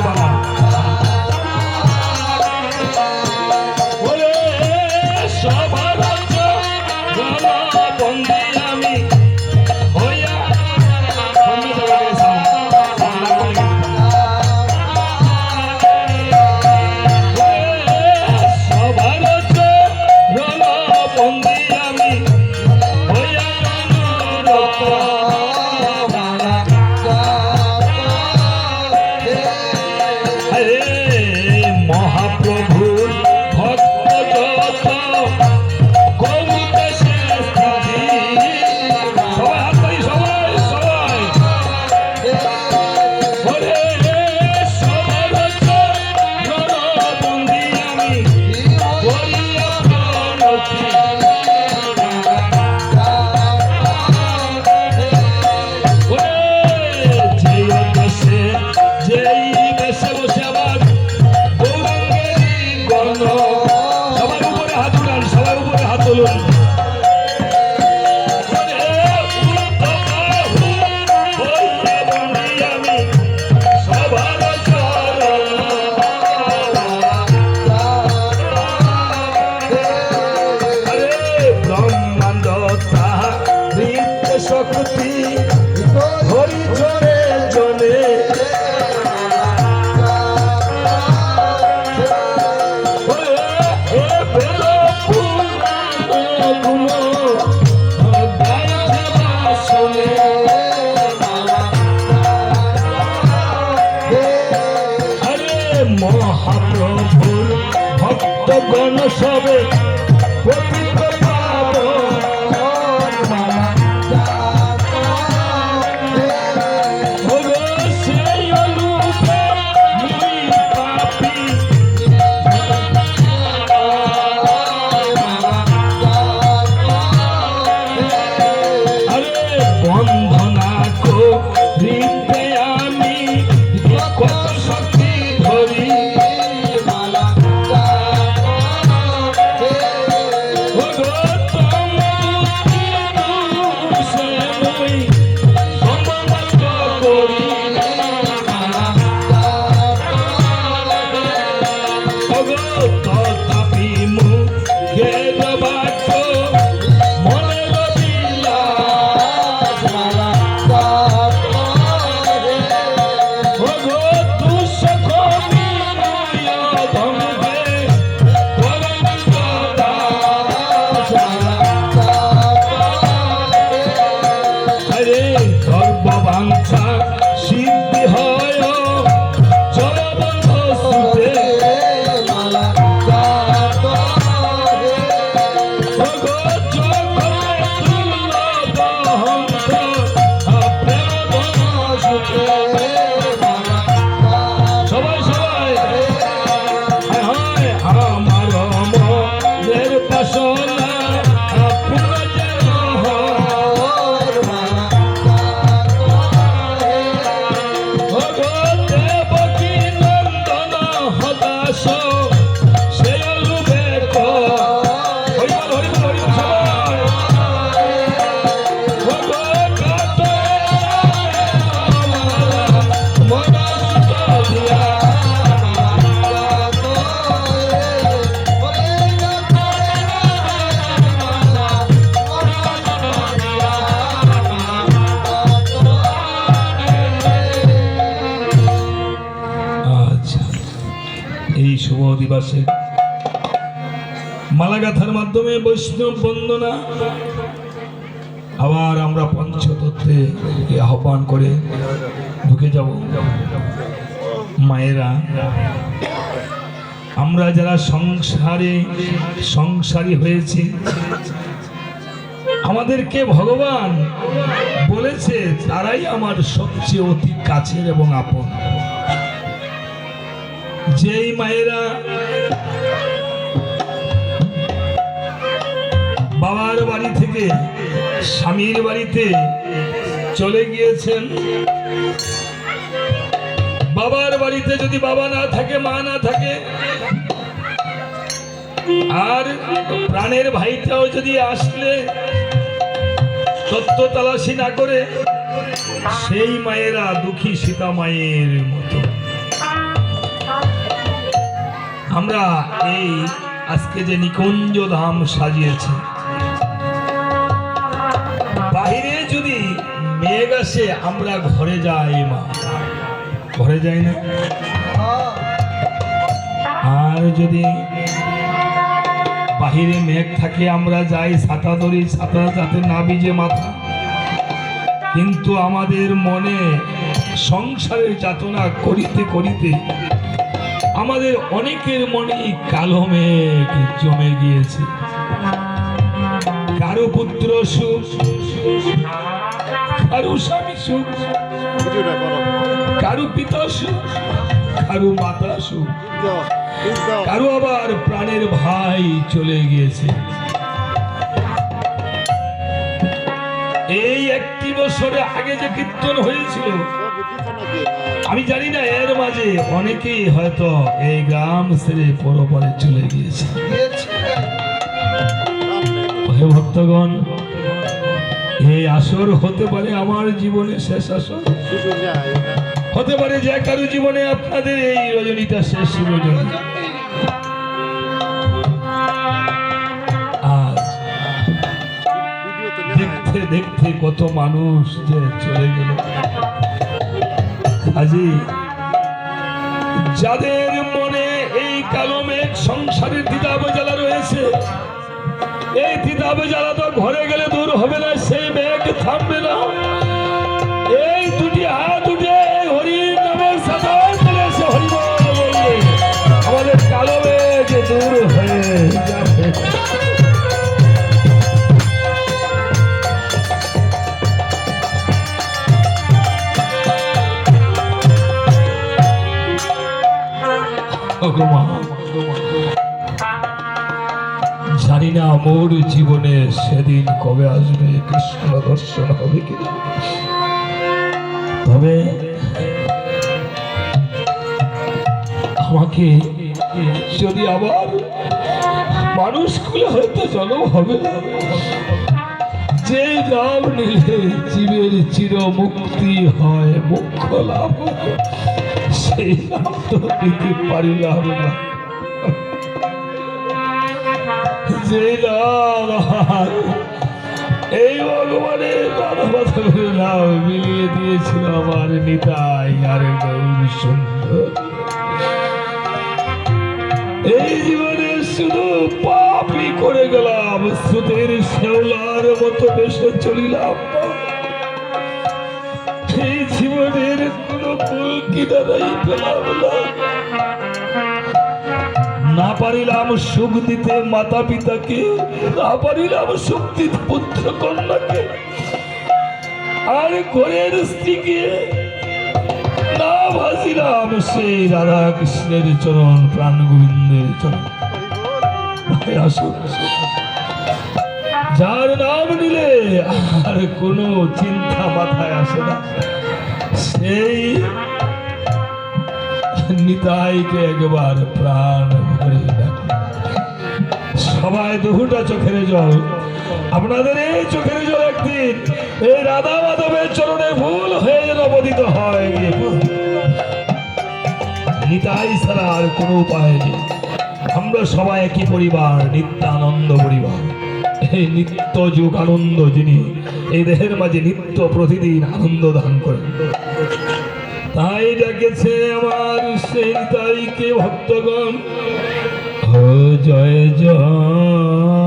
বাড়াও ভক্তগণ সবে দিবসে মালাগাথার মাধ্যমে বৈষ্ণব বন্দনা। আবার আমরা পঞ্চতত্ত্বে আহ্বান করে ঢুকে যাব। মায়েরা, আমরা যারা সংসারে সংসারী হয়েছি, আমাদেরকে ভগবান বলেছে তারাই আমার সবচেয়ে অতি কাছের এবং আপন। যেই মায়েরা। বাবার বাড়ি থেকে স্বামীর বাড়িতে চলে গিয়েছেন। বাবার বাড়িতে যদি বাবা না থাকে, মা না থাকে, আর প্রাণের ভাইটাও যদি আসলে তত্ত্ব তালাশি না করে, সেই মায়েরা দুঃখী সীতা মায়ের মতো। আমরা এই আজকে যে নিকুঞ্জ ধাম সাজিয়েছি। বাহিরে যদি মেঘ আসে, আমরা ঘরে যাই মা। ঘরে যাই না? আর যদি বাহিরে মেঘ থাকে, আমরা যাই ছাতা ধরি ছাতা যাতে না ভিজে মাথা। কিন্তু আমাদের মনে সংসারের যাতনা করিতে করিতে আমাদের অনেকের মনে কালো মেঘ জমে গিয়েছে। কারও পুত্র সুখ কারও স্বামী সুখ করো। পিতা সুখ কারও মাতা সুখ কারও আবার প্রাণের ভাই চলে গিয়েছে। এই একটি বছরে আগে যে কীর্তন হয়েছিল আমি জানি না, এর মাঝে অনেকেই হয়তো এই গ্রাম ছেড়ে পরপরে চলে গিয়েছে। ভক্তগণ, এই আসর হতে পারে আমার জীবনে শেষ আসর। হতে পারে যে কারও জীবনে আপনাদের এই রজনীটা শেষ রজনী। দেখতে দেখতে কত মানুষ যে চলে গেল। কাজী যাদের মনে এই কালো মেঘ সংসারের দিদাবে জ্বালা রয়েছে, এই দিদাবে জ্বালা তো ঘরে গেলে দূর হবে না, সেই ব্যাগ থামবে না। এই দুটি হাত উঠে এই হরির নামের সাথে চলে এসে হরিবল আমাদের কালো মেঘ দূর জানি না মোর জীবনে সেদিন কবে আসবে, কৃষ্ণ দর্শন হবে কি তবে আমাকে যদি আবার মানুষগুলো হয়তো জন্ম হবে যে নাম নিলে জীবের চির মুক্তি হয়, মুখ্য লাভ এই ভগবানের নাম মিলিয়ে দিয়েছিল আমার নিতাই আর গৌর এই জীবনে শুধু পাপই করে গেলাম সুদের শেওলার মতো বেশে চলিলাম। এই জীবনের না পারিলাম সুখ দিতে মাতা পিতাকে, না পারিলাম সুখ দিতে পুত্র কন্যাকে। আর ঘরের স্ত্রীকে না ভাসিলাম সেই রাধা কৃষ্ণের চরণ, প্রাণ গোবিন্দের চরণ। যার নাম নিলে আর কোনো চিন্তা মাথায় আসে না। সেই নিতাইকে একবার প্রাণ ভরে সবাই দুহুটা চোখের জল। আপনাদের এই চোখের জল একদিন এই রাধা মাধবের চরণে ভুল হয়ে যেন অবদিত হয়। নিতাই ছাড়া আর কোনো উপায় নেই। আমরা সবাই একই পরিবার, নিত্যানন্দ পরিবার। এই নিত্য যুগ আনন্দ যিনি এই দেহের মাঝে নিত্য প্রতিদিন আনন্দ দান করেন। তাই ডাকেছে আমার সেই তাইকে ভক্তগণ। জয় জয়।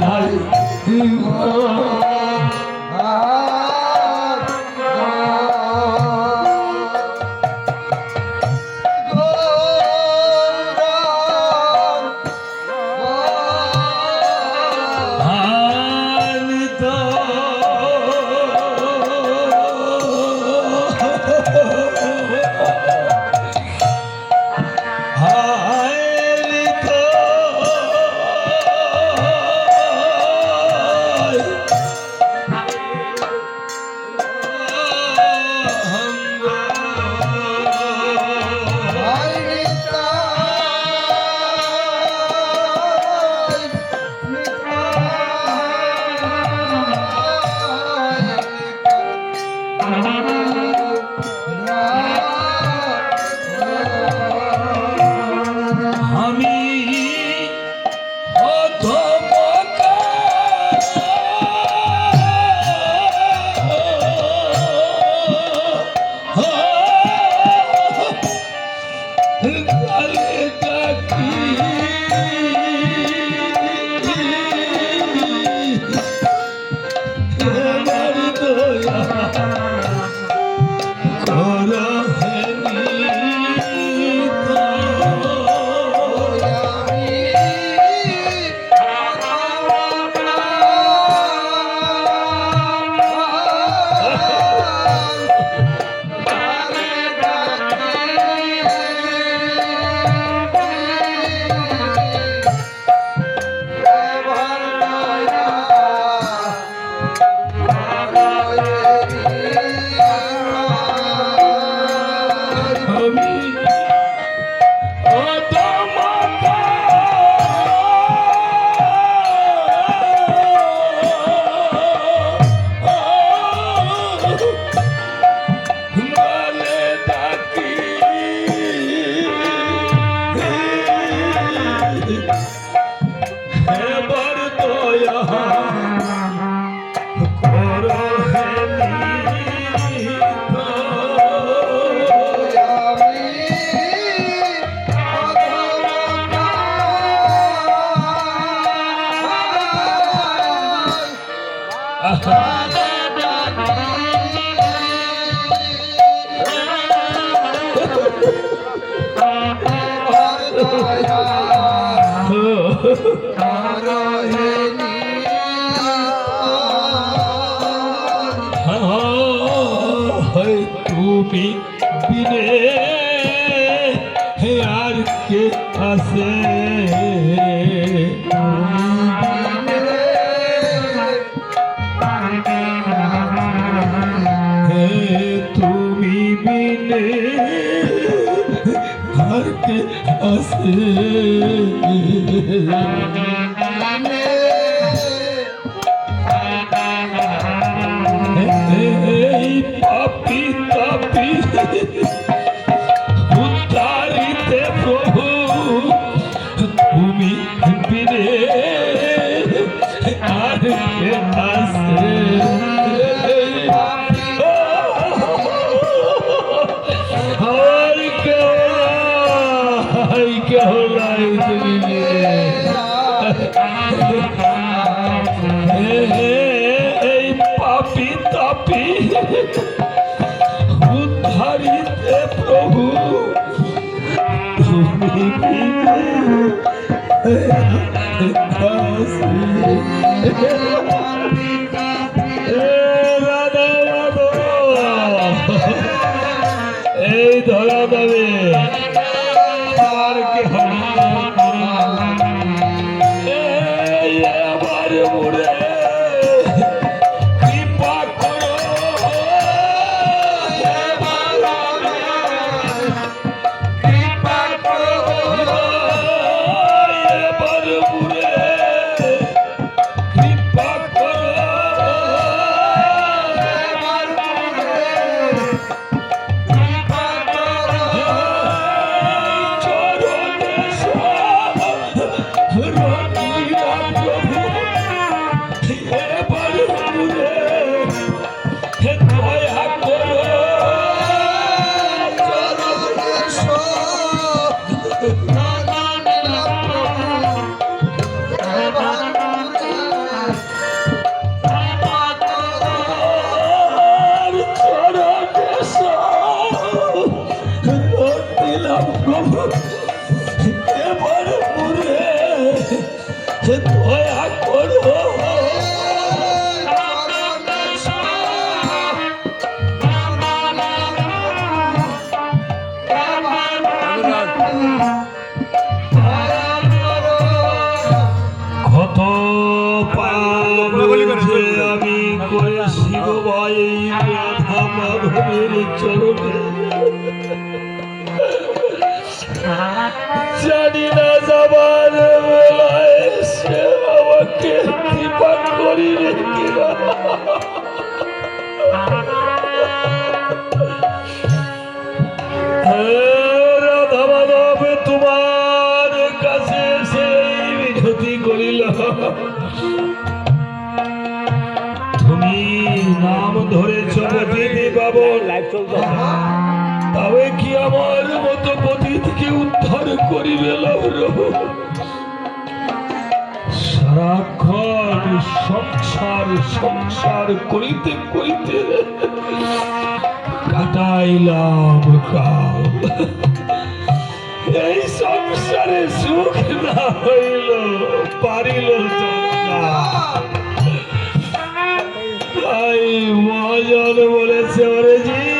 ঢাল বিনে আর কে তুমি আমি করেছি মাধবের চরণে। জানি না যাবার বেলায় সে আমাকে কৃপা করি রেখে করিবে সারাক্ষণ সংসার সংসার করিতে করিতে কাটাইলাম এই সংসারে সুখ না হইল, পারিল তাই মহাজন বলেছে, ওরে জি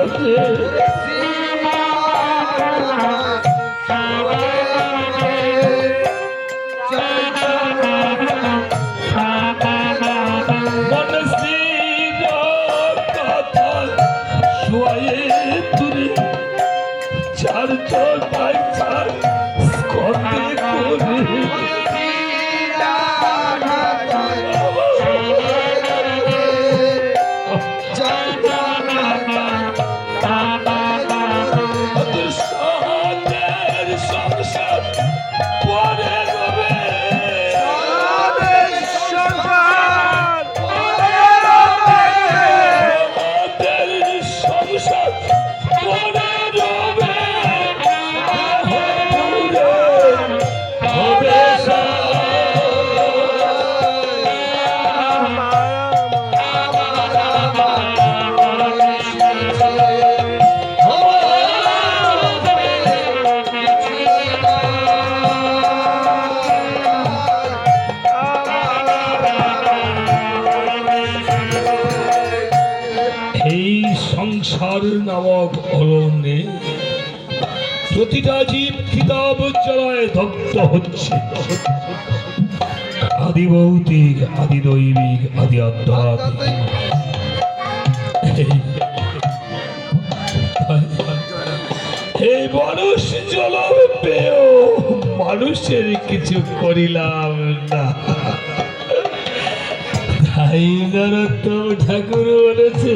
Okay. হচ্ছে। আদি ভৌতিক আদি দৈবিক আদি আধ্যাত্মিক। মানুষের কিছু করিলাম না। ঠাকুর বলেছে